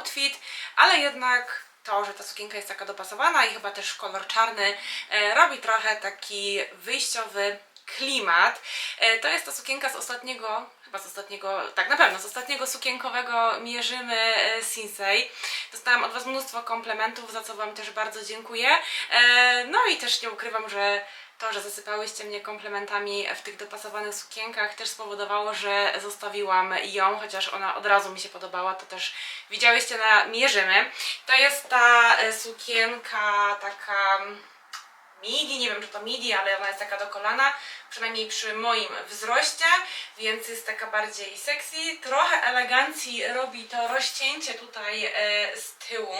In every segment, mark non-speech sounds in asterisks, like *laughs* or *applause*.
outfit, ale jednak to, że ta sukienka jest taka dopasowana i chyba też kolor czarny e, robi trochę taki wyjściowy klimat. E, To jest ta sukienka z ostatniego, chyba z ostatniego, tak na pewno, z ostatniego sukienkowego mierzymy e, Sinsei. Dostałam od Was mnóstwo komplementów, za co Wam też bardzo dziękuję. No i też nie ukrywam, że to, że zasypałyście mnie komplementami w tych dopasowanych sukienkach też spowodowało, że zostawiłam ją, chociaż ona od razu mi się podobała, to też widziałyście na mierzymy. To jest ta e, sukienka taka midi, nie wiem czy to midi, ale ona jest taka do kolana, przynajmniej przy moim wzroście, więc jest taka bardziej sexy. Trochę elegancji robi to rozcięcie tutaj e, z tyłu.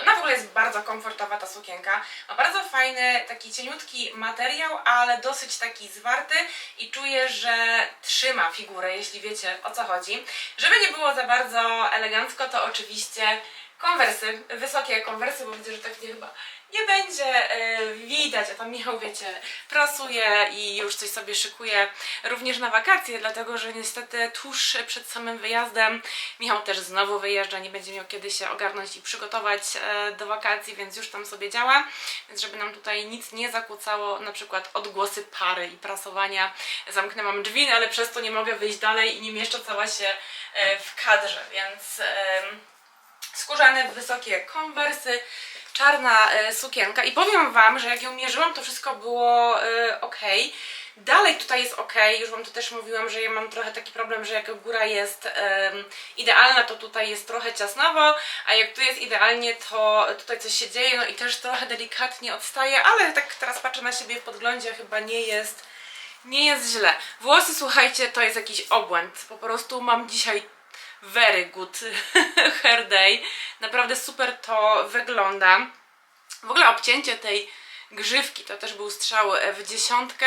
Ona w ogóle jest bardzo komfortowa ta sukienka. Ma bardzo fajny, taki cieniutki materiał, ale dosyć taki zwarty i czuję, że trzyma figurę, jeśli wiecie o co chodzi. Żeby nie było za bardzo elegancko, to oczywiście konwersy, wysokie konwersy, bo widzę, że tak nie chyba nie będzie e, widać, a tam Michał, wiecie, prasuje i już coś sobie szykuje również na wakacje, dlatego że niestety tuż przed samym wyjazdem Michał też znowu wyjeżdża, nie będzie miał kiedy się ogarnąć i przygotować e, do wakacji, więc już tam sobie działa, więc żeby nam tutaj nic nie zakłócało, na przykład odgłosy pary i prasowania, zamknęłam drzwi, ale przez to nie mogę wyjść dalej i nie mieszczę cała się e, w kadrze, więc... skórzane, wysokie konwersy, czarna e, sukienka i powiem Wam, że jak ją mierzyłam, to wszystko było e, ok. Dalej tutaj jest ok, już Wam to też mówiłam, że ja mam trochę taki problem, że jak góra jest em, idealna, to tutaj jest trochę ciasnowo, a jak tu jest idealnie, to tutaj coś się dzieje, no i też trochę delikatnie odstaje, ale tak teraz patrzę na siebie w podglądzie, chyba nie jest, nie jest źle. Włosy, słuchajcie, to jest jakiś obłęd, po prostu mam dzisiaj very good *laughs* hair day. Naprawdę super to wygląda. W ogóle obcięcie tej grzywki to też był strzał w dziesiątkę.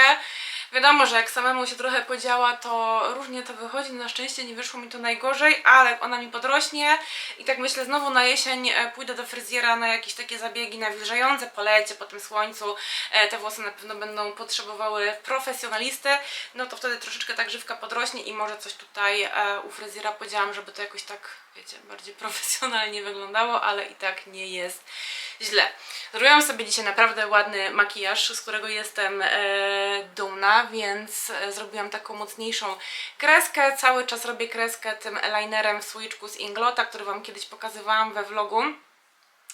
Wiadomo, że jak samemu się trochę podziała, to różnie to wychodzi. Na szczęście nie wyszło mi to najgorzej, ale ona mi podrośnie i tak myślę, znowu na jesień e, pójdę do fryzjera na jakieś takie zabiegi nawilżające po lecie, po tym słońcu. E, Te włosy na pewno będą potrzebowały profesjonalisty. No to wtedy troszeczkę ta grzywka podrośnie i może coś tutaj e, u fryzjera podziałam, żeby to jakoś tak, wiecie, bardziej *laughs* profesjonalnie wyglądało, ale i tak nie jest źle. Zrobiłam sobie dzisiaj naprawdę ładny makijaż, z którego jestem e, więc e, zrobiłam taką mocniejszą kreskę. Cały czas robię kreskę tym eyelinerem w słoiczku z Inglota, który Wam kiedyś pokazywałam we vlogu.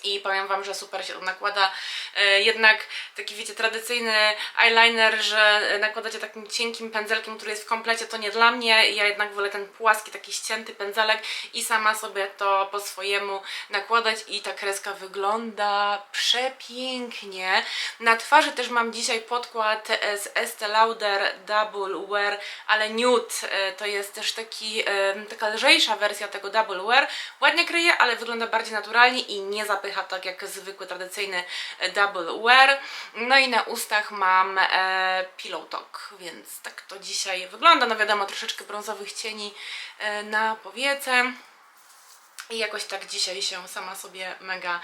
I powiem Wam, że super się to nakłada. E, jednak taki, wiecie, tradycyjny eyeliner, że nakładacie takim cienkim pędzelkiem, który jest w komplecie, to nie dla mnie. Ja jednak wolę ten płaski, taki ścięty pędzelek i sama sobie to po swojemu nakładać i ta kreska wygląda przepięknie. Na twarzy też mam dzisiaj podkład z Estee Lauder Double Wear, ale nude. E, To jest też taki, e, taka lżejsza wersja tego Double Wear. Ładnie kryje, ale wygląda bardziej naturalnie i nie zapycha tak jak zwykły, tradycyjny e, Double Wear. No i na ustach mam e, Pillow Talk, więc tak to dzisiaj wygląda. No wiadomo, troszeczkę brązowych cieni e, na powiece. I jakoś tak dzisiaj się sama sobie mega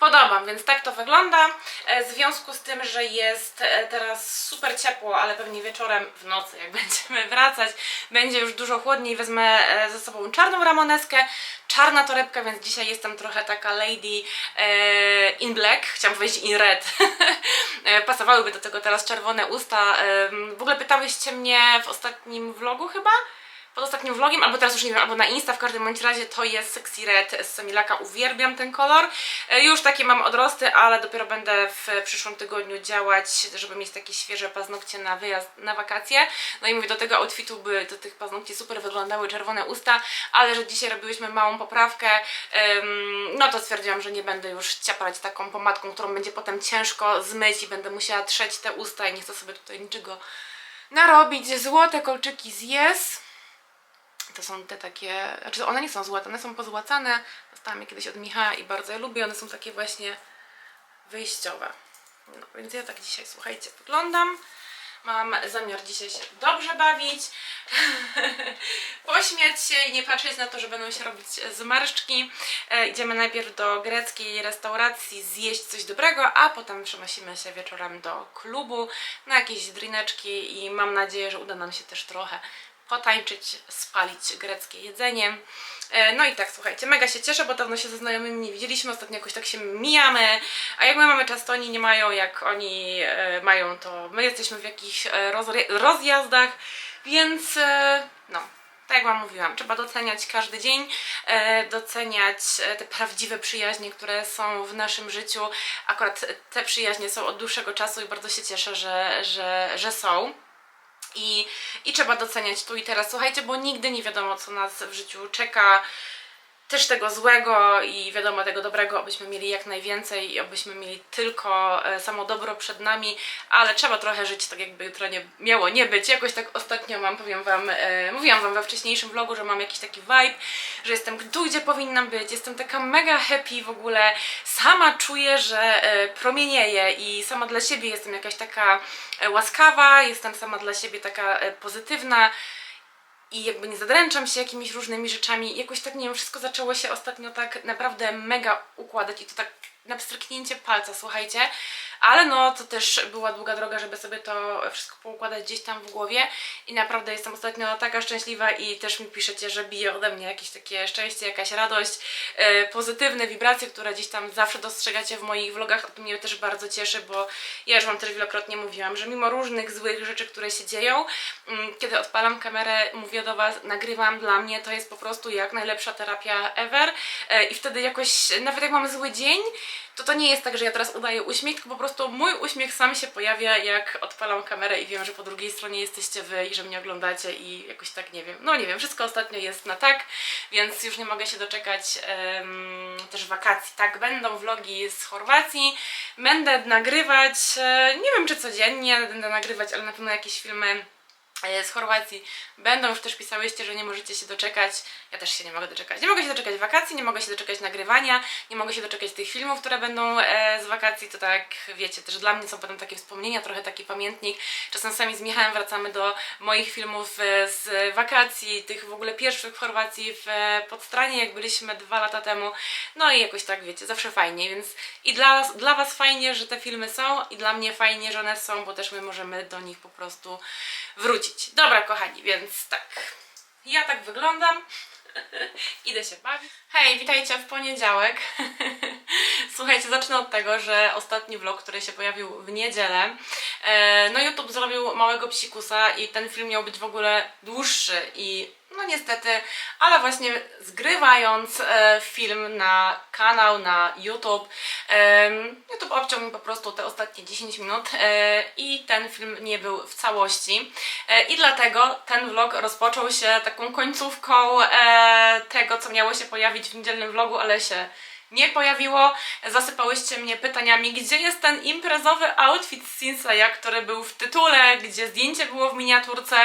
podobam, więc tak to wygląda. E, W związku z tym, że jest e, teraz super ciepło, ale pewnie wieczorem w nocy, jak *laughs* będziemy wracać, będzie już dużo chłodniej. Wezmę e, ze sobą czarną ramoneskę, czarna torebka, więc dzisiaj jestem trochę taka lady in black, chciałam powiedzieć in red. *laughs* Pasowałyby do tego teraz czerwone usta. W ogóle pytałyście mnie w ostatnim vlogu chyba? Pod ostatnim vlogiem, albo teraz już nie wiem, albo na Insta, w każdym bądź razie to jest Sexy Red z Semilaka, uwielbiam ten kolor. E, Już takie mam odrosty, ale dopiero będę w przyszłym tygodniu działać, żeby mieć takie świeże paznokcie na wyjazd, na wakacje. No i mówię, do tego outfitu by do tych paznokci super wyglądały czerwone usta, ale że dzisiaj robiłyśmy małą poprawkę, no to stwierdziłam, że nie będę już ciapać taką pomadką, którą będzie potem ciężko zmyć i będę musiała trzeć te usta i nie chcę sobie tutaj niczego narobić. Złote kolczyki z Yes. To są te takie, znaczy one nie są złote, one są pozłacane. Dostałam je kiedyś od Michała i bardzo je lubię. One są takie właśnie wyjściowe. No, więc ja tak dzisiaj, słuchajcie, wyglądam. Mam zamiar dzisiaj się dobrze bawić, *laughs* pośmiać się i nie patrzeć na to, że będą się robić zmarszczki. E, idziemy najpierw do greckiej restauracji zjeść coś dobrego, a potem przenosimy się wieczorem do klubu na jakieś drineczki i mam nadzieję, że uda nam się też trochę potańczyć, spalić greckie jedzenie. E, No i tak, słuchajcie, mega się cieszę, bo dawno się ze znajomymi nie widzieliśmy, ostatnio jakoś tak się mijamy, a jak my mamy czas, to oni nie mają, jak oni e, mają, to my jesteśmy w jakichś e, rozjazdach, więc no, tak jak Wam mówiłam, trzeba doceniać każdy dzień, doceniać te prawdziwe przyjaźnie, które są w naszym życiu. Akurat te przyjaźnie są od dłuższego czasu i bardzo się cieszę, że, że, że są. I, I trzeba doceniać tu i teraz. Słuchajcie, bo nigdy nie wiadomo, co nas w życiu czeka. Też tego złego i wiadomo tego dobrego, abyśmy mieli jak najwięcej i abyśmy mieli tylko e, samo dobro przed nami, ale trzeba trochę żyć tak, jakby jutro nie miało nie być. Jakoś tak ostatnio mam, powiem Wam, e, mówiłam Wam we wcześniejszym vlogu, że mam jakiś taki vibe, że jestem tu, gdzie powinnam być, jestem taka mega happy w ogóle, sama czuję, że e, promienieję i sama dla siebie jestem jakaś taka e, łaskawa, jestem sama dla siebie taka e, pozytywna i jakby nie zadręczam się jakimiś różnymi rzeczami. Jakoś tak, nie wiem, wszystko zaczęło się ostatnio tak naprawdę mega układać i to tak na pstryknięcie palca, słuchajcie. Ale no, to też była długa droga, żeby sobie to wszystko poukładać gdzieś tam w głowie i naprawdę jestem ostatnio taka szczęśliwa i też mi piszecie, że bije ode mnie jakieś takie szczęście, jakaś radość, e, pozytywne wibracje, które gdzieś tam zawsze dostrzegacie w moich vlogach. To mnie też bardzo cieszy, bo ja już Wam też wielokrotnie mówiłam, że mimo różnych złych rzeczy, które się dzieją, mm, kiedy odpalam kamerę, mówię do Was, nagrywam dla mnie, to jest po prostu jak najlepsza terapia ever E, i wtedy jakoś, nawet jak mam zły dzień, to to nie jest tak, że ja teraz udaję uśmiech, tylko po prostu mój uśmiech sam się pojawia, jak odpalam kamerę i wiem, że po drugiej stronie jesteście Wy i że mnie oglądacie i jakoś tak nie wiem. No nie wiem, wszystko ostatnio jest na tak, więc już nie mogę się doczekać em, też wakacji. Tak, będą vlogi z Chorwacji, będę nagrywać, e, nie wiem czy codziennie będę nagrywać, ale na pewno jakieś filmy z Chorwacji będą. Już też pisałyście, że nie możecie się doczekać. Ja też się nie mogę doczekać. Nie mogę się doczekać wakacji, nie mogę się doczekać nagrywania, nie mogę się doczekać tych filmów, które będą e, z wakacji. To tak, wiecie, też dla mnie są potem takie wspomnienia, trochę taki pamiętnik. Czasem sami z Michałem wracamy do moich filmów e, z wakacji, tych w ogóle pierwszych w Chorwacji w e, Podstranie, jak byliśmy dwa lata temu. No i jakoś tak, wiecie, zawsze fajnie, więc i dla, dla Was fajnie, że te filmy są i dla mnie fajnie, że one są, bo też my możemy do nich po prostu wrócić. Dobra, kochani, więc tak. Ja tak wyglądam. *laughs* Idę się bawić. Hej, witajcie w poniedziałek. *laughs* Słuchajcie, zacznę od tego, że ostatni vlog, który się pojawił w niedzielę, e, no YouTube zrobił małego psikusa i ten film miał być w ogóle dłuższy i no niestety, ale właśnie zgrywając e, film na kanał, na YouTube, em, YouTube obciął mi po prostu te ostatnie 10 minut e, i ten film nie był w całości. E, I dlatego ten vlog rozpoczął się taką końcówką e, tego, co miało się pojawić w niedzielnym vlogu, ale się nie pojawiło. Zasypałyście mnie pytaniami, gdzie jest ten imprezowy outfit z Sinseya, który był w tytule, gdzie zdjęcie było w miniaturce,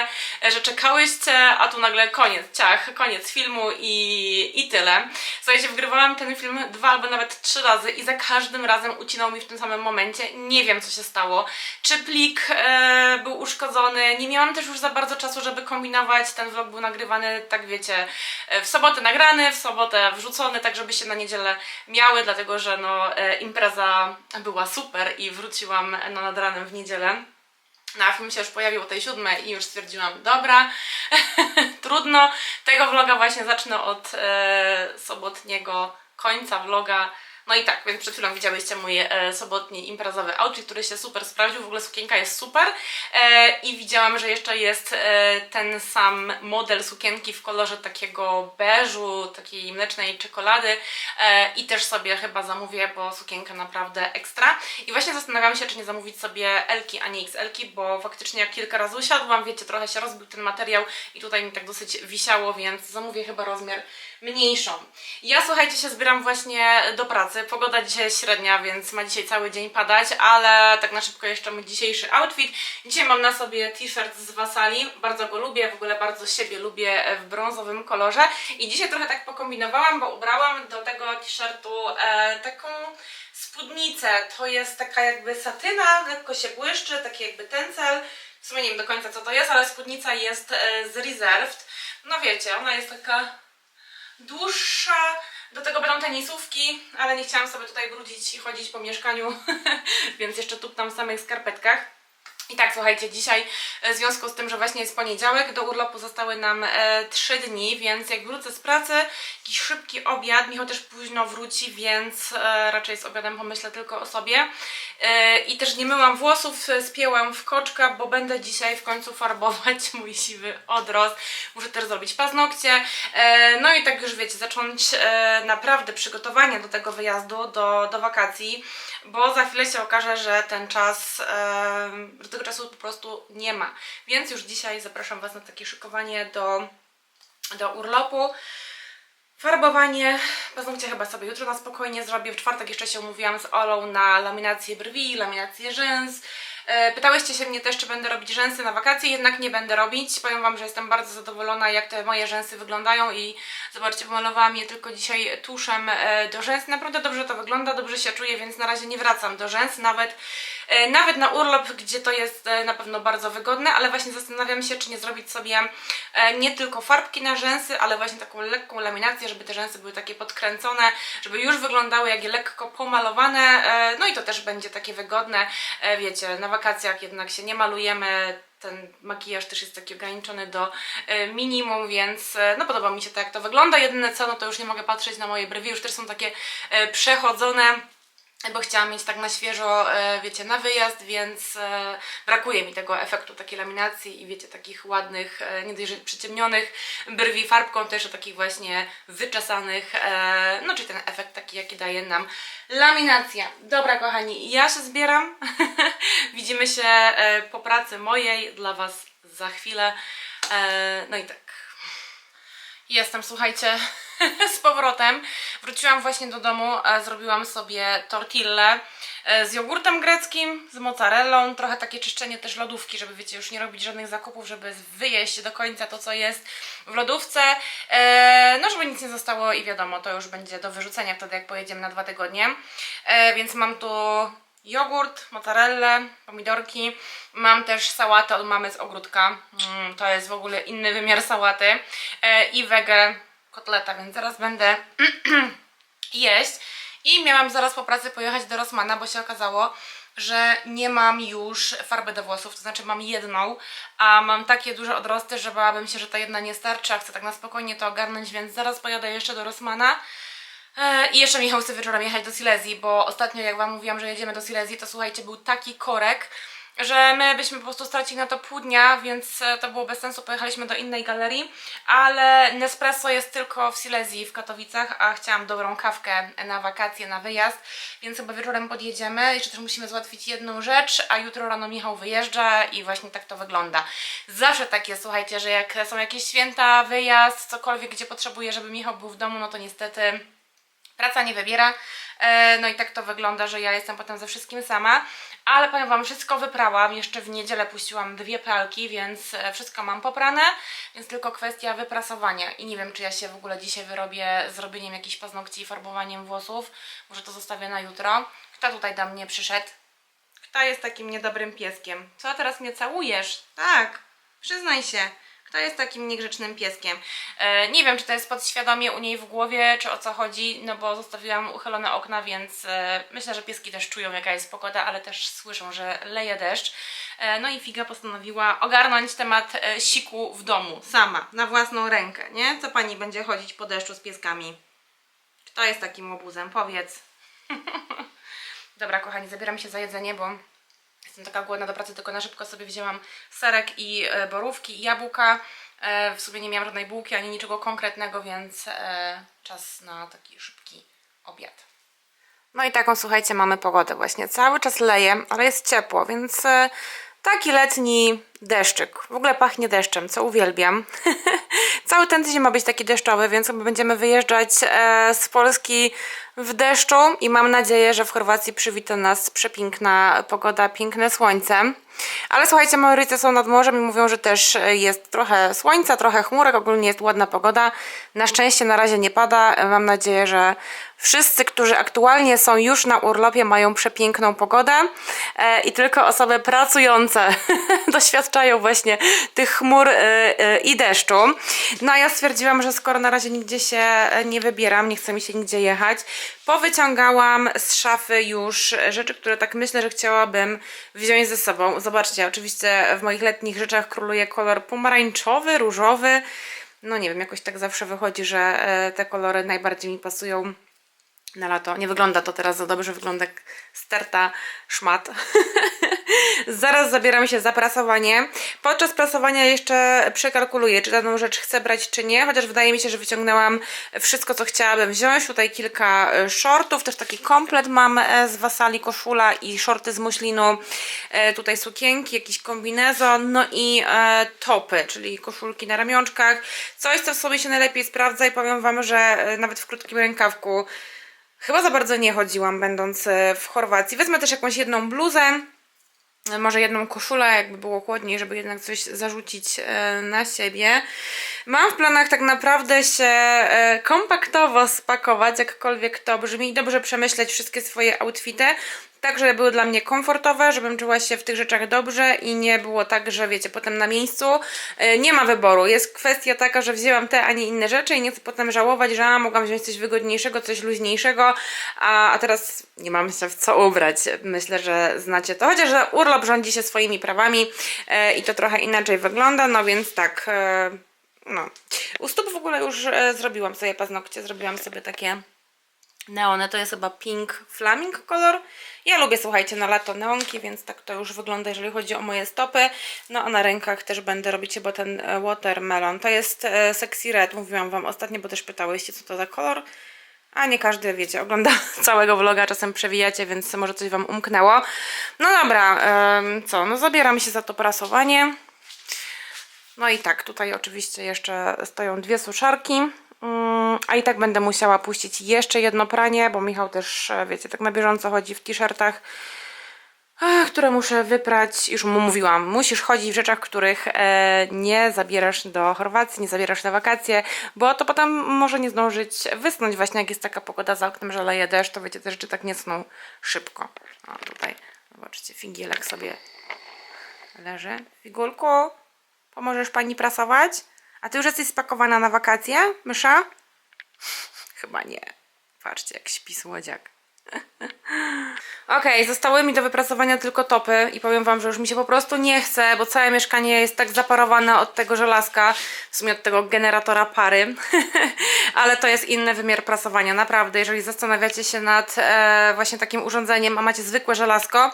że czekałyście, a tu nagle koniec, ciach, koniec filmu i, i tyle. Słuchajcie, wgrywałam ten film dwa albo nawet trzy razy i za każdym razem ucinał mi w tym samym momencie. Nie wiem, co się stało. Czy plik e, był uszkodzony? Nie miałam też już za bardzo czasu, żeby kombinować. Ten vlog był nagrywany, tak wiecie, e, w sobotę nagrany, w sobotę wrzucony, tak żeby się na niedzielę miały, dlatego że no, e, impreza była super i wróciłam no, nad ranem w niedzielę. No, a film się już pojawił o tej siódmej i już stwierdziłam, dobra, *laughs* trudno. Tego vloga właśnie zacznę od e, sobotniego końca vloga. No i tak, więc przed chwilą widziałyście mój e, sobotni imprezowy outfit, który się super sprawdził. W ogóle sukienka jest super. E, I widziałam, że jeszcze jest e, ten sam model sukienki w kolorze takiego beżu, takiej mlecznej czekolady. E, I też sobie chyba zamówię, bo sukienka naprawdę ekstra. I właśnie zastanawiałam się, czy nie zamówić sobie Elki, a nie XL-ki, bo faktycznie jak kilka razy usiadłam, wiecie, trochę się rozbił ten materiał i tutaj mi tak dosyć wisiało, więc zamówię chyba rozmiar mniejszą. Ja słuchajcie, się zbieram właśnie do pracy. Pogoda dzisiaj średnia, więc ma dzisiaj cały dzień padać, ale tak na szybko jeszcze mój dzisiejszy outfit. Dzisiaj mam na sobie t-shirt z Wasali, bardzo go lubię, w ogóle bardzo siebie lubię w brązowym kolorze i dzisiaj trochę tak pokombinowałam, bo ubrałam do tego t-shirtu e, taką spódnicę. To jest taka jakby satyna, lekko się błyszczy, taki jakby tencel. W sumie nie wiem do końca co to jest, ale spódnica jest e, z Reserved. No wiecie, ona jest taka dłuższa. Do tego będą tenisówki, ale nie chciałam sobie tutaj brudzić i chodzić po mieszkaniu, *laughs* więc jeszcze tu tam w samych skarpetkach. I tak, słuchajcie, dzisiaj e, w związku z tym, że właśnie jest poniedziałek, do urlopu zostały nam e, 3 dni, więc jak wrócę z pracy, jakiś szybki obiad, Michał też późno wróci, więc e, raczej z obiadem pomyślę tylko o sobie. E, I też nie myłam włosów, e, spięłam w koczka, bo będę dzisiaj w końcu farbować *laughs* mój siwy odrost. Muszę też zrobić paznokcie. E, no i tak już wiecie, zacząć e, naprawdę przygotowania do tego wyjazdu, do, do wakacji, bo za chwilę się okaże, że ten czas, e, tego czasu po prostu nie ma. Więc już dzisiaj zapraszam Was na takie szykowanie do, do urlopu. Farbowanie, paznokcie chyba sobie jutro na spokojnie zrobię. W czwartek jeszcze się umówiłam z Olą na laminację brwi, laminację rzęs. E, Pytałyście się mnie też, czy będę robić rzęsy na wakacje, jednak nie będę robić. Powiem Wam, że jestem bardzo zadowolona, jak te moje rzęsy wyglądają i zobaczcie, pomalowałam je tylko dzisiaj tuszem e, do rzęs. Naprawdę dobrze to wygląda, dobrze się czuję, więc na razie nie wracam do rzęs, nawet, e, nawet na urlop, gdzie to jest na pewno bardzo wygodne, ale właśnie zastanawiam się, czy nie zrobić sobie nie tylko farbki na rzęsy, ale właśnie taką lekką laminację, żeby te rzęsy były takie podkręcone, żeby już wyglądały jak je lekko pomalowane, no i to też będzie takie wygodne, wiecie, na wakacjach jednak się nie malujemy, ten makijaż też jest taki ograniczony do e, minimum, więc e, no podoba mi się to jak to wygląda, jedyne co, no to już nie mogę patrzeć na moje brwi, już też są takie e, przechodzone, bo chciałam mieć tak na świeżo, wiecie, na wyjazd, więc brakuje mi tego efektu takiej laminacji i wiecie, takich ładnych, nie dość, przyciemnionych brwi farbką, też takich właśnie wyczesanych, no czyli ten efekt taki, jaki daje nam laminacja. Dobra, kochani, ja się zbieram. *laughs* Widzimy się e, po pracy mojej dla Was za chwilę. E, no i tak. Jestem, słuchajcie, *laughs* z powrotem. Wróciłam właśnie do domu, e, zrobiłam sobie tortillę e, z jogurtem greckim, z mozzarellą, trochę takie czyszczenie też lodówki, żeby wiecie, już nie robić żadnych zakupów, żeby wyjeść do końca to, co jest w lodówce. No, żeby nic nie zostało i wiadomo, to już będzie do wyrzucenia wtedy, jak pojedziemy na dwa tygodnie. Więc mam tu jogurt, mozzarellę, pomidorki. Mam też sałatę od mamy z ogródka. Mm, to jest w ogóle inny wymiar sałaty. E, I wege kotleta, więc zaraz będę *clears throat* jeść. I miałam zaraz po pracy pojechać do Rossmana, bo się okazało, że nie mam już farby do włosów, to znaczy mam jedną, a mam takie duże odrosty, że bałabym się, że ta jedna nie starczy, a chcę tak na spokojnie to ogarnąć, więc zaraz pojadę jeszcze do Rossmana. E, I jeszcze Michał chce wieczorem jechać do Silesii, bo ostatnio jak Wam mówiłam, że jedziemy do Silesii, to słuchajcie, był taki korek, że my byśmy po prostu stracili na to pół dnia, więc e, to było bez sensu, pojechaliśmy do innej galerii, ale Nespresso jest tylko w Silesii w Katowicach, a chciałam dobrą kawkę na wakacje, na wyjazd, więc chyba wieczorem podjedziemy. Jeszcze też musimy załatwić jedną rzecz, a jutro rano Michał wyjeżdża i właśnie tak to wygląda. Zawsze tak jest, słuchajcie, że jak są jakieś święta, wyjazd, cokolwiek, gdzie potrzebuję, żeby Michał był w domu, no to niestety Praca nie wybiera, e, no i tak to wygląda, że ja jestem potem ze wszystkim sama, ale powiem Wam, wszystko wyprałam, jeszcze w niedzielę puściłam dwie pralki, więc e, wszystko mam poprane, więc tylko kwestia wyprasowania i nie wiem, czy ja się w ogóle dzisiaj wyrobię zrobieniem jakichś paznokci i farbowaniem włosów, może to zostawię na jutro. Kto tutaj do mnie przyszedł? Kto jest takim niedobrym pieskiem? Co, teraz mnie całujesz? Tak, przyznaj się. Kto jest takim niegrzecznym pieskiem? E, nie wiem, czy to jest podświadomie u niej w głowie, czy o co chodzi, no bo zostawiłam uchylone okna, więc e, myślę, że pieski też czują, jaka jest pogoda, ale też słyszą, że leje deszcz. E, no i Figa postanowiła ogarnąć temat siku w domu, sama, na własną rękę, nie? Co pani będzie chodzić po deszczu z pieskami? Kto jest takim łobuzem? Powiedz. *laughs* Dobra, kochani, zabieram się za jedzenie, bo Jestem taka głodna do pracy, tylko na szybko sobie wzięłam serek i e, borówki i jabłka. E, w sumie nie miałam żadnej bułki ani niczego konkretnego, więc e, czas na taki szybki obiad. No i taką, słuchajcie, mamy pogodę właśnie. Cały czas leje, ale jest ciepło, więc taki letni deszczyk. W ogóle pachnie deszczem, co uwielbiam. *laughs* Cały ten tydzień ma być taki deszczowy, więc chyba będziemy wyjeżdżać e, z Polski w deszczu i mam nadzieję, że w Chorwacji przywita nas przepiękna pogoda, piękne słońce. Ale słuchajcie, rodzice są nad morzem i mówią, że też jest trochę słońca, trochę chmurek, ogólnie jest ładna pogoda. Na szczęście na razie nie pada. Mam nadzieję, że wszyscy, którzy aktualnie są już na urlopie, mają przepiękną pogodę e, i tylko osoby pracujące *laughs* doświadczają właśnie tych chmur e, e, i deszczu. No a ja stwierdziłam, że skoro na razie nigdzie się nie wybieram, nie chce mi się nigdzie jechać, powyciągałam z szafy już rzeczy, które tak myślę, że chciałabym wziąć ze sobą. Zobaczcie, oczywiście w moich letnich rzeczach króluje kolor pomarańczowy, różowy. No nie wiem, jakoś tak zawsze wychodzi, że e, te kolory najbardziej mi pasują na lato. Nie wygląda to teraz za dobrze, wygląda jak sterta szmat. *laughs* Zaraz zabieram się za prasowanie. Podczas prasowania jeszcze przekalkuluję, czy daną rzecz chcę brać, czy nie, chociaż wydaje mi się, że wyciągnęłam wszystko, co chciałabym wziąć. Tutaj kilka e, shortów, też taki komplet mam e, z Wasali, koszula i shorty z muślinu. E, Tutaj sukienki, jakiś kombinezon, no i topy, czyli koszulki na ramionczkach. Coś, co w sobie się najlepiej sprawdza i powiem Wam, że nawet w krótkim rękawku Chyba za bardzo nie chodziłam, będąc e, w Chorwacji. Wezmę też jakąś jedną bluzę, e, może jedną koszulę, jakby było chłodniej, żeby jednak coś zarzucić e, na siebie. Mam w planach tak naprawdę się kompaktowo spakować, jakkolwiek to brzmi, i dobrze przemyśleć wszystkie swoje outfity, tak żeby były dla mnie komfortowe, żebym czuła się w tych rzeczach dobrze i nie było tak, że wiecie, potem na miejscu e, nie ma wyboru. Jest kwestia taka, że wzięłam te, a nie inne rzeczy i nie chcę potem żałować, że a, mogłam wziąć coś wygodniejszego, coś luźniejszego, a, a teraz nie mam się w co ubrać. Myślę, że znacie to, chociaż urlop rządzi się swoimi prawami e, i to trochę inaczej wygląda, no więc tak, e, no. U stóp w ogóle już zrobiłam sobie paznokcie, zrobiłam sobie takie neony, to jest chyba pink flaming kolor. Ja lubię, słuchajcie, na lato neonki, więc tak to już wygląda, jeżeli chodzi o moje stopy. No a na rękach też będę robić chyba ten e, watermelon. To jest e, sexy red, mówiłam Wam ostatnio, bo też pytałyście, co to za kolor. A nie każdy, wiecie, ogląda *laughs* całego vloga, czasem przewijacie, więc może coś Wam umknęło. No dobra, co, no zabieram się za to prasowanie. No i tak, tutaj oczywiście jeszcze stoją dwie suszarki. Mm, A i tak będę musiała puścić jeszcze jedno pranie, bo Michał też, e, wiecie, tak na bieżąco chodzi w t-shirtach, które muszę wyprać. Już mu mówiłam, musisz chodzić w rzeczach, których e, nie zabierasz do Chorwacji, nie zabierasz na wakacje, bo to potem może nie zdążyć wysnąć właśnie, jak jest taka pogoda za oknem, że leje deszcz, to wiecie, te rzeczy tak nie sną szybko. O, tutaj, zobaczcie, figielek sobie leży. Figulku, pomożesz pani prasować? A ty już jesteś spakowana na wakacje, mysza? *laughs* Chyba nie. Patrzcie, jak śpi słodziak. *laughs* Okej, zostały mi do wyprasowania tylko topy i powiem wam, że już mi się po prostu nie chce, bo całe mieszkanie jest tak zaparowane od tego żelazka, w sumie od tego generatora pary, *laughs* ale to jest inny wymiar prasowania, naprawdę, jeżeli zastanawiacie się nad e, właśnie takim urządzeniem, a macie zwykłe żelazko,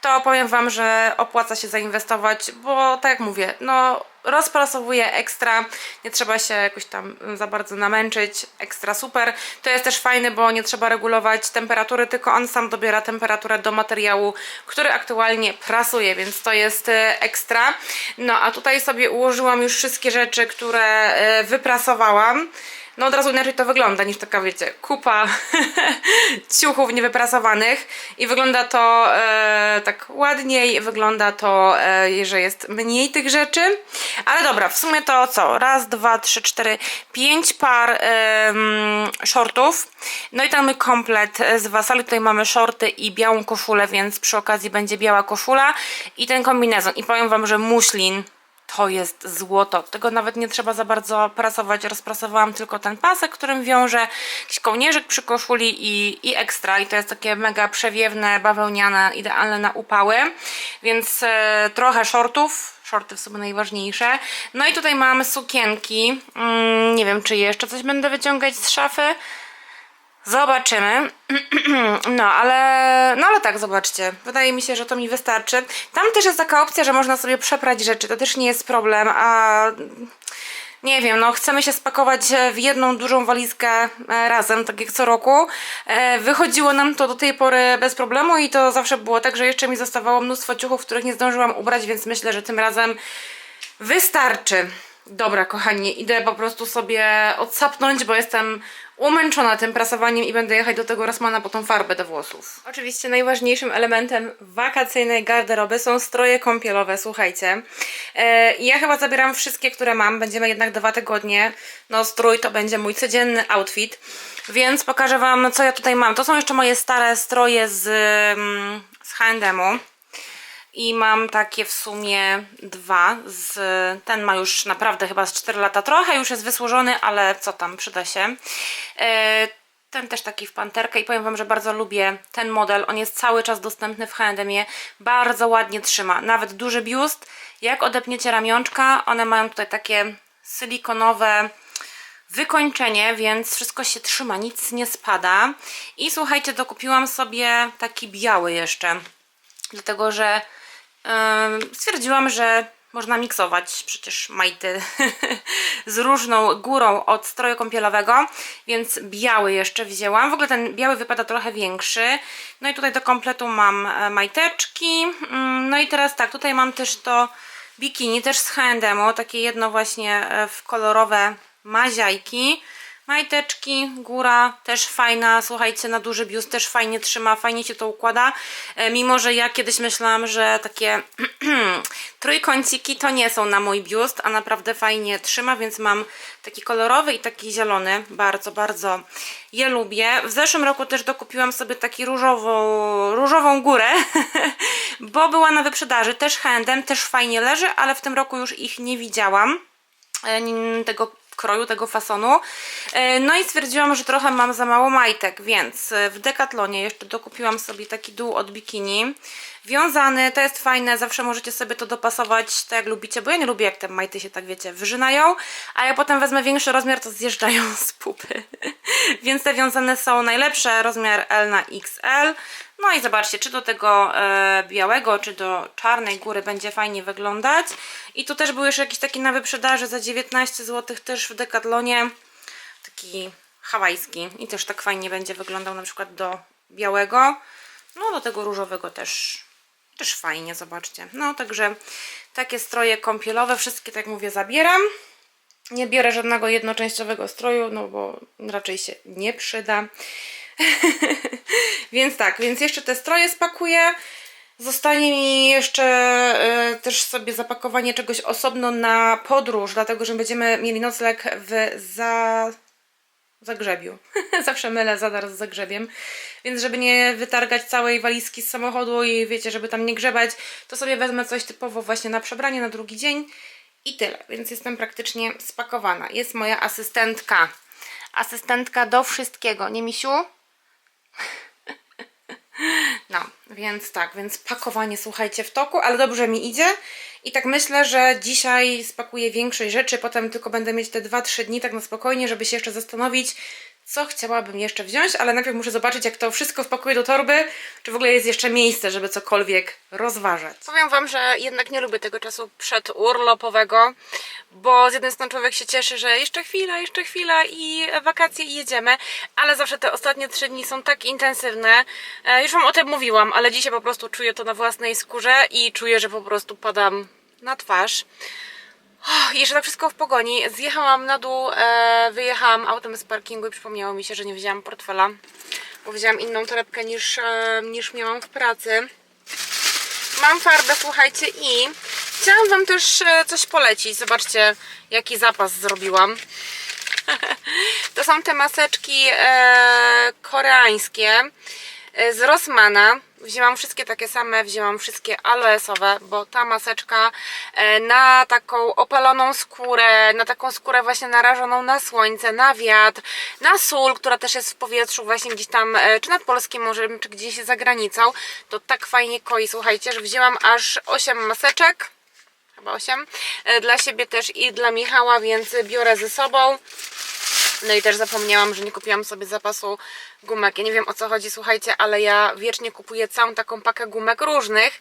to powiem wam, że opłaca się zainwestować, bo tak jak mówię, no rozprasowuje ekstra, nie trzeba się jakoś tam za bardzo namęczyć, ekstra super. To jest też fajne, bo nie trzeba regulować temperatury, tylko on sam dobiera temperaturę do materiału, który aktualnie prasuje, więc to jest e, ekstra. No a tutaj sobie ułożyłam już wszystkie rzeczy, które e, wyprasowałam. No od razu inaczej to wygląda niż taka, wiecie, kupa *laughs* ciuchów niewyprasowanych i wygląda to e, tak ładniej, wygląda to, e, że jest mniej tych rzeczy, ale dobra, w sumie to co? Raz, dwa, trzy, cztery, pięć par em, shortów, no i mamy komplet z Wasali, tutaj mamy shorty i białą koszulę, więc przy okazji będzie biała koszula i ten kombinezon. I powiem Wam, że muślin to jest złoto. Tego nawet nie trzeba za bardzo prasować. Rozprasowałam tylko ten pasek, którym wiążę, jakiś kołnierzyk przy koszuli i, i ekstra. I to jest takie mega przewiewne, bawełniane, idealne na upały. Więc e, trochę shortów. Shorty w sumie najważniejsze. No i tutaj mamy sukienki. Mm, nie wiem, czy jeszcze coś będę wyciągać z szafy. Zobaczymy. *clears throat* No, ale no ale tak, zobaczcie. Wydaje mi się, że to mi wystarczy. Tam też jest taka opcja, że można sobie przeprać rzeczy. To też nie jest problem, a nie wiem, no chcemy się spakować w jedną dużą walizkę e, razem, tak jak co roku. E, Wychodziło nam to do tej pory bez problemu i to zawsze było tak, że jeszcze mi zostawało mnóstwo ciuchów, których nie zdążyłam ubrać, więc myślę, że tym razem wystarczy. Dobra, kochani, idę po prostu sobie odsapnąć, bo jestem umęczona tym prasowaniem i będę jechać do tego Rosmana po tą farbę do włosów. Oczywiście najważniejszym elementem wakacyjnej garderoby są stroje kąpielowe, słuchajcie. E, ja chyba zabieram wszystkie, które mam, będziemy jednak dwa tygodnie. No strój to będzie mój codzienny outfit, więc pokażę Wam, co ja tutaj mam. To są jeszcze moje stare stroje z, mm, z H&M-u. I mam takie w sumie dwa. Z, ten ma już naprawdę chyba z 4 lata. Trochę już jest wysłużony, ale co tam, przyda się. E, ten też taki w panterkę i powiem Wam, że bardzo lubię ten model. On jest cały czas dostępny w H&M. Bardzo ładnie trzyma. Nawet duży biust. Jak odepniecie ramionczka, one mają tutaj takie silikonowe wykończenie, więc wszystko się trzyma, nic nie spada. I słuchajcie, dokupiłam sobie taki biały jeszcze, dlatego że stwierdziłam, że można miksować przecież majty *laughs* z różną górą od stroju kąpielowego, więc biały jeszcze wzięłam. W ogóle ten biały wypada trochę większy. No i tutaj do kompletu mam e, majteczki. Mm, No i teraz tak, tutaj mam też to bikini, też z H&M, takie jedno właśnie e, w kolorowe maziajki. Majteczki, góra też fajna, słuchajcie, na duży biust też fajnie trzyma, fajnie się to układa. E, mimo, że ja kiedyś myślałam, że takie *clears throat* trójkąciki to nie są na mój biust, a naprawdę fajnie trzyma, więc mam taki kolorowy i taki zielony. Bardzo, bardzo je lubię. W zeszłym roku też dokupiłam sobie taki różową, różową górę, *laughs* bo była na wyprzedaży. Też H&M, też fajnie leży, ale w tym roku już ich nie widziałam. E, tego kroju, tego fasonu. E, No i stwierdziłam, że trochę mam za mało majtek, więc e, w Decathlonie jeszcze dokupiłam sobie taki dół od bikini. Wiązany, to jest fajne, zawsze możecie sobie to dopasować tak jak lubicie, bo ja nie lubię jak te majty się tak wiecie wyrzynają, a ja potem wezmę większy rozmiar, to zjeżdżają *laughs* z pupy. Więc te wiązane są najlepsze, rozmiar L na XL. No i zobaczcie, czy do tego e, białego, czy do czarnej góry będzie fajnie wyglądać. I tu też był jeszcze jakiś taki na wyprzedaży za 19 zł też w Decathlonie. Taki hawajski i też tak fajnie będzie wyglądał na przykład do białego. No do tego różowego też, też fajnie, zobaczcie. No także takie stroje kąpielowe, wszystkie tak mówię zabieram. Nie biorę żadnego jednoczęściowego stroju, no bo raczej się nie przyda. *laughs* więc tak, więc jeszcze te stroje spakuję. Zostanie mi jeszcze e, też sobie zapakowanie czegoś osobno na podróż, dlatego że będziemy mieli nocleg w za... Zagrzebiu. *laughs* Zawsze mylę Zadar z Zagrzebiem. Więc żeby nie wytargać całej walizki z samochodu i wiecie, żeby tam nie grzebać, to sobie wezmę coś typowo właśnie na przebranie na drugi dzień i tyle. Więc jestem praktycznie spakowana. Jest moja asystentka. Asystentka do wszystkiego. Nie, Misiu? *laughs* No, więc tak, więc pakowanie, słuchajcie, w toku, ale dobrze mi idzie. I tak myślę, że dzisiaj spakuję większość rzeczy, potem tylko będę mieć te 2-3 dni tak na spokojnie, żeby się jeszcze zastanowić, co chciałabym jeszcze wziąć, ale najpierw muszę zobaczyć, jak to wszystko wpakuję do torby, czy w ogóle jest jeszcze miejsce, żeby cokolwiek rozważać. Powiem Wam, że jednak nie lubię tego czasu przedurlopowego, bo z jednej strony człowiek się cieszy, że jeszcze chwila, jeszcze chwila i wakacje i jedziemy, ale zawsze te ostatnie trzy dni są tak intensywne. E, Już Wam o tym mówiłam, ale dzisiaj po prostu czuję to na własnej skórze i czuję, że po prostu padam na twarz. Oh, jeszcze tak wszystko w pogoni. Zjechałam na dół, e, wyjechałam autem z parkingu i przypomniało mi się, że nie wzięłam portfela, bo wzięłam inną torebkę niż, e, niż miałam w pracy. Mam farbę, słuchajcie, i chciałam Wam też e, coś polecić. Zobaczcie, jaki zapas zrobiłam. *laughs* to są te maseczki e, koreańskie e, z Rossmana. Wzięłam wszystkie takie same, wzięłam wszystkie aloesowe, bo ta maseczka e, na taką opaloną skórę, na taką skórę właśnie narażoną na słońce, na wiatr, na sól, która też jest w powietrzu właśnie gdzieś tam, e, czy nad Polskim morzem, czy gdzieś za granicą, to tak fajnie koi, słuchajcie, że wzięłam aż 8 maseczek, chyba 8, e, dla siebie też i dla Michała, więc biorę ze sobą. No i też zapomniałam, że nie kupiłam sobie zapasu gumek. Ja nie wiem o co chodzi, słuchajcie, ale ja wiecznie kupuję całą taką pakę gumek różnych.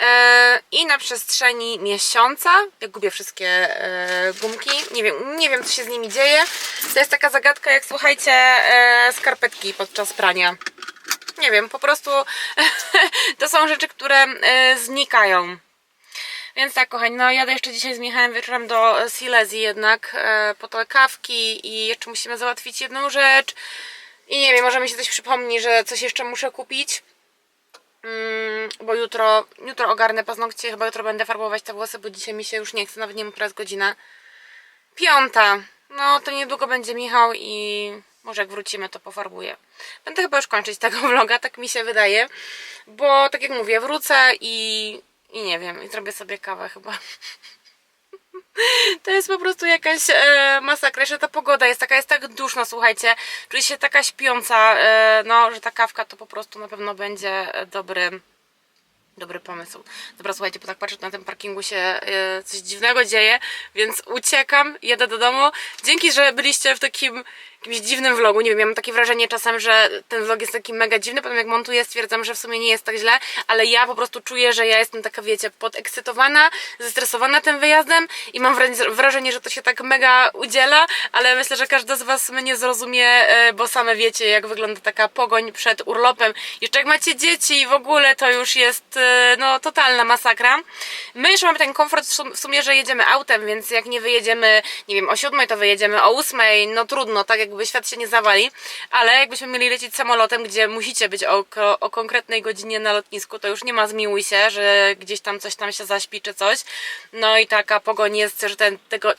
e, I na przestrzeni miesiąca, jak gubię wszystkie e, gumki, nie wiem, nie wiem co się z nimi dzieje. To jest taka zagadka jak słuchajcie e, skarpetki podczas prania. Nie wiem, po prostu *laughs* to są rzeczy, które znikają. Więc tak, kochani, no jadę jeszcze dzisiaj z Michałem wieczorem do e, Silesii jednak e, po te kawki i jeszcze musimy załatwić jedną rzecz. I nie wiem, może mi się coś przypomni, że coś jeszcze muszę kupić. Mm, bo jutro, jutro ogarnę paznokcie, chyba jutro będę farbować te włosy, bo dzisiaj mi się już nie chce, nawet nie wiem, która jest godzina. Piąta. No to niedługo będzie Michał i może jak wrócimy to pofarbuję. Będę chyba już kończyć tego *laughs* vloga, tak mi się wydaje. Bo tak jak mówię, wrócę i, i nie wiem, i zrobię sobie kawę chyba. *laughs* To jest po prostu jakaś e, masakra. Jeszcze ta pogoda jest taka, jest tak duszno, słuchajcie. Czuję się taka śpiąca, e, no, że ta kawka to po prostu na pewno będzie dobry, dobry pomysł. Dobra, słuchajcie, bo tak patrzę, na tym parkingu się e, coś dziwnego dzieje, więc uciekam, jedę do domu. Dzięki, że byliście w takim jakimś dziwnym vlogu. Nie wiem, ja mam takie wrażenie czasem, że ten vlog jest taki mega dziwny, potem jak montuję stwierdzam, że w sumie nie jest tak źle, ale ja po prostu czuję, że ja jestem taka, wiecie, podekscytowana, zestresowana tym wyjazdem i mam wra- wrażenie, że to się tak mega udziela, ale myślę, że każda z Was mnie zrozumie, e, bo same wiecie, jak wygląda taka pogoń przed urlopem. Jeszcze jak macie dzieci i w ogóle, to już jest, e, no, totalna masakra. My już mamy ten komfort w sum- w sumie, że jedziemy autem, więc jak nie wyjedziemy, nie wiem, o siódmej, to wyjedziemy o ósmej, no trudno, tak jakby świat się nie zawali, ale jakbyśmy mieli lecieć samolotem, gdzie musicie być o, o konkretnej godzinie na lotnisku, to już nie ma zmiłuj się, że gdzieś tam coś tam się zaśpi czy coś. No i taka pogoń jest, że ten, tego.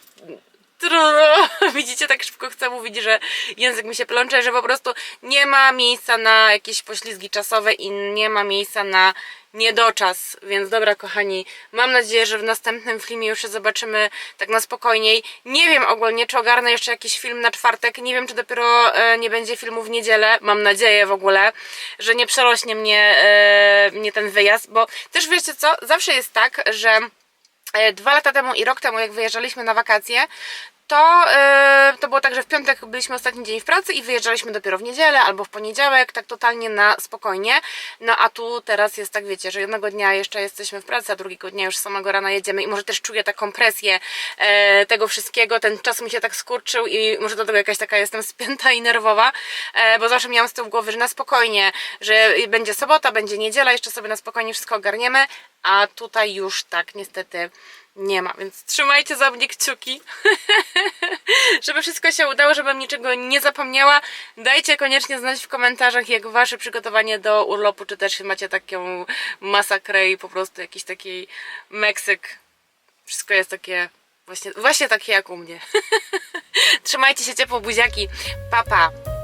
*laughs* Widzicie, tak szybko chcę mówić, że język mi się plącze, że po prostu nie ma miejsca na jakieś poślizgi czasowe i nie ma miejsca na niedoczas. Więc dobra, kochani, mam nadzieję, że w następnym filmie już się zobaczymy tak na spokojniej. Nie wiem ogólnie, czy ogarnę jeszcze jakiś film na czwartek. Nie wiem, czy dopiero e, nie będzie filmu w niedzielę. Mam nadzieję w ogóle, że nie przerośnie mnie, e, mnie ten wyjazd, bo też wiecie co, zawsze jest tak, że Dwa lata temu i rok temu, jak wyjeżdżaliśmy na wakacje, to, e, to było tak, że w piątek byliśmy ostatni dzień w pracy i wyjeżdżaliśmy dopiero w niedzielę albo w poniedziałek, tak totalnie na spokojnie. No a tu teraz jest tak, wiecie, że jednego dnia jeszcze jesteśmy w pracy, a drugiego dnia już samego rana jedziemy i może też czuję taką presję e, tego wszystkiego, ten czas mi się tak skurczył i może dlatego jakaś taka jestem spięta i nerwowa, e, bo zawsze miałam z tyłu głowy, że na spokojnie, że będzie sobota, będzie niedziela, jeszcze sobie na spokojnie wszystko ogarniemy, a tutaj już tak niestety nie ma, więc trzymajcie za mnie kciuki, *laughs* żeby wszystko się udało, żebym niczego nie zapomniała. Dajcie koniecznie znać w komentarzach, jak wasze przygotowanie do urlopu, czy też macie taką masakrę i po prostu jakiś taki Meksyk. Wszystko jest takie, właśnie, właśnie takie jak u mnie. *laughs* Trzymajcie się ciepło, buziaki. Pa, pa.